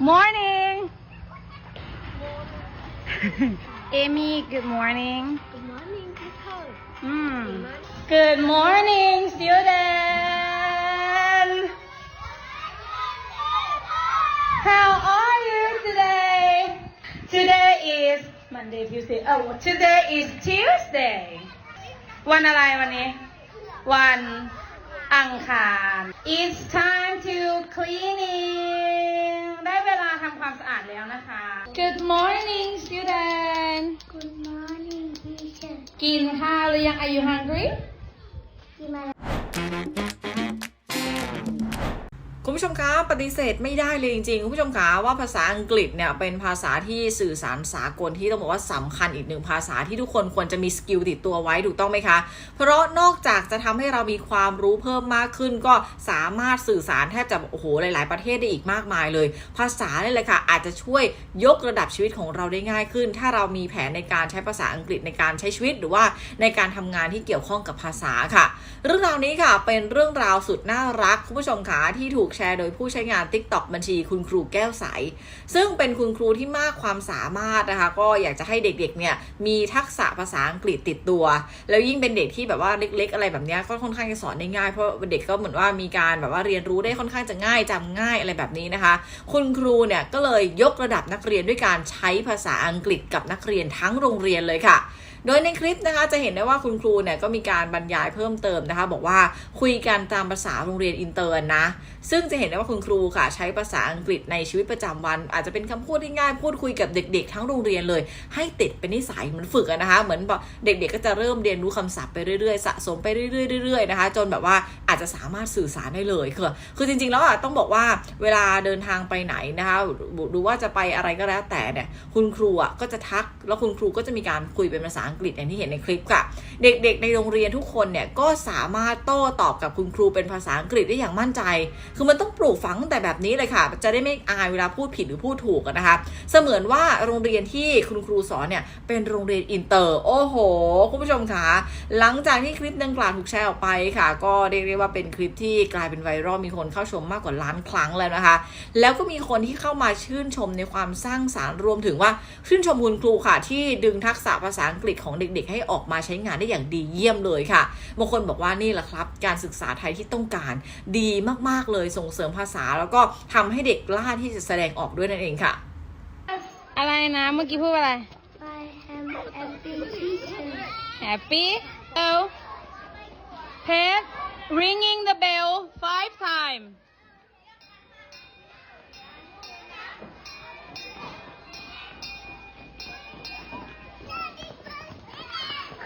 Morning Amy good morning Good morning, people. Hmm. Good morning. Good morning student How are you today Today is Monday Tuesday Oh today is Tuesday วันอะไรวันนี้ วันอังคาร It's time to cleaning ได้เวลาทำ ความสะอาดแล้วนะคะ Good morning student Good morning, teacher. กินข้าวหรือยัง Are you hungry กินมาคุณ ผู้ชมคะปฏิเสธไม่ได้เลยจริงๆคุณผู้ชมคะว่าภาษาอังกฤษเนี่ยเป็นภาษาที่สื่อสารสากลที่ต้องบอกว่าสำคัญอีกหนึ่งภาษาที่ทุกคนควรจะมีสกิลติดตัวไว้ถูกต้องไหมคะ เพราะนอกจากจะทำให้เรามีความรู้เพิ่มมากขึ้น ก็สามารถสื่อสารแทบจะโอ้โหหลาย ๆ ประเทศได้อีกมากมายเลย ภาษาเนี่ยแหละค่ะอาจจะช่วยยกระดับชีวิตของเราได้ง่ายขึ้น ถ้าเรามีแผนในการใช้ภาษาอังกฤษในการใช้ชีวิตหรือว่าในการทำงานที่เกี่ยวข้องกับภาษาค่ะ เรื่องราวนี้ค่ะเป็นเรื่องราวสุดน่ารักคุณผู้ชมคะที่ถูกแชร์โดยผู้ใช้งาน TikTok บัญชีคุณครูแก้วใส ซึ่งเป็นคุณครูที่มากความสามารถนะคะ ก็อยากจะให้เด็กๆเนี่ยมีทักษะภาษาอังกฤษติดตัว แล้วยิ่งเป็นเด็กที่แบบว่าเล็ก ๆ อะไรแบบนี้ก็ค่อนข้างจะสอนได้ง่ายเพราะเด็กก็เหมือนว่ามีการแบบว่าเรียนรู้ได้ค่อนข้างจะง่ายจำง่ายอะไรแบบนี้นะคะ คุณครูเนี่ยก็เลยยกระดับนักเรียนด้วยการใช้ภาษาอังกฤษกับนักเรียนทั้งโรงเรียนเลยค่ะโดยในคลิปนะคะจะเห็นได้ว่าคุณครูเนี่ยก็มีการบรรยายเพิ่มเติมนะคะ บอกว่าคุยกันตามภาษาโรงเรียนอินเตอร์นะ ซึ่งจะเห็นได้ว่าคุณครูค่ะใช้ภาษาอังกฤษในชีวิตประจำวัน อาจจะเป็นคำพูดที่ง่ายพูดคุยกับเด็ก ๆ ทั้งโรงเรียนเลย ให้ติดเป็นนิสัยเหมือนฝึกนะคะเหมือนเด็ก ๆ ก็จะเริ่มเรียนรู้คำศัพท์ไปเรื่อยๆ สะสมไปเรื่อยๆเรื่อยๆนะคะ จนแบบว่าอาจจะสามารถสื่อสารได้เลยคือคือจริงๆแล้วอะต้องบอกว่าเวลาเดินทางไปไหนนะคะหรือว่าจะไปอะไรก็แล้วแต่เนี่ยคุณครูอะก็จะทักแล้วคุณครูก็จะมีการคุยเป็นภาษาอังกฤษอย่างที่เห็นในคลิปค่ะ เด็กๆในโรงเรียนทุกคนเนี่ยก็สามารถโต้ตอบกับคุณครูเป็นภาษาอังกฤษได้อย่างมั่นใจ คือมันต้องปลูกฝังตั้งแต่แบบนี้เลยค่ะ จะได้ไม่อายเวลาพูดผิดหรือพูดถูกนะคะ เสมือนว่าโรงเรียนที่คุณครูสอนเนี่ยเป็นโรงเรียนอินเตอร์ โอ้โห คุณผู้ชมคะหลังจากที่คลิปดังกล่าวถูกแชร์ออกไปค่ะ ก็เรียกได้ว่าเป็นคลิปที่กลายเป็นไวรัลมีคนเข้าชมมากกว่าล้านครั้งแล้วนะคะ แล้วก็มีคนที่เข้ามาชื่นชมในความสร้างสารรค์รวมถึงว่าชื่นชมคุณครูค่ะที่ดึงทักษะภาษาอังกฤษของเด็กๆ ให้ออกมาใช้งานได้อย่างดีเยี่ยมเลยค่ะบางคนบอกว่านี่แหละครับ การศึกษาไทยที่ต้องการดีมากๆเลยส่งเสริมภาษา แล้วก็ทำให้เด็กกล้าที่จะแสดงออกด้วยนั่นเองค่ะ อะไรนะเมื่อกี้พูดว่าอะไร I am happy teacher. Happy Oh Pet ringing the bell five times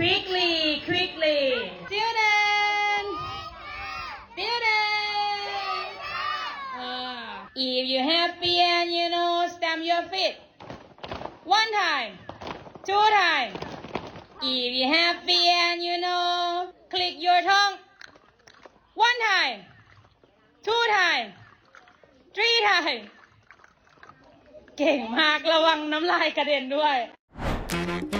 Quickly, quickly. Student! Student! Ah, if you're happy and you know, stamp your feet. One time, two time. If you're happy and you know, click your tongue. One time, two time, three time. เก่งมากระวังน้ำลายกระเด็นด้วย ไท